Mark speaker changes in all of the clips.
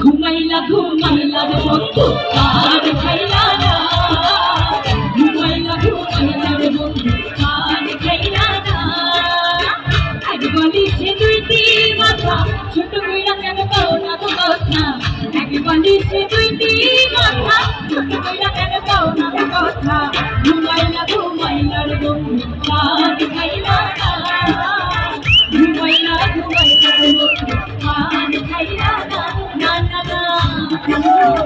Speaker 1: ঘুমাইলা ঘুমাইলা রে বন্ধু আর খাইলা না। ঘুমাইলা ঘুমাইলা রে বন্ধু আর খাইলা না। এক বালিশে দুইটি মাথা, ছোট কইরা কেন পাও না তো কথা? এক বালিশে দুইটি মাথা, ছোট কইরা কেন পাও না তো কথা? ঘুমাইলা ঘুমাইলা রে আর Thank you.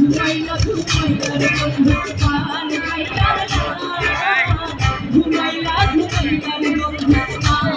Speaker 1: Right up to the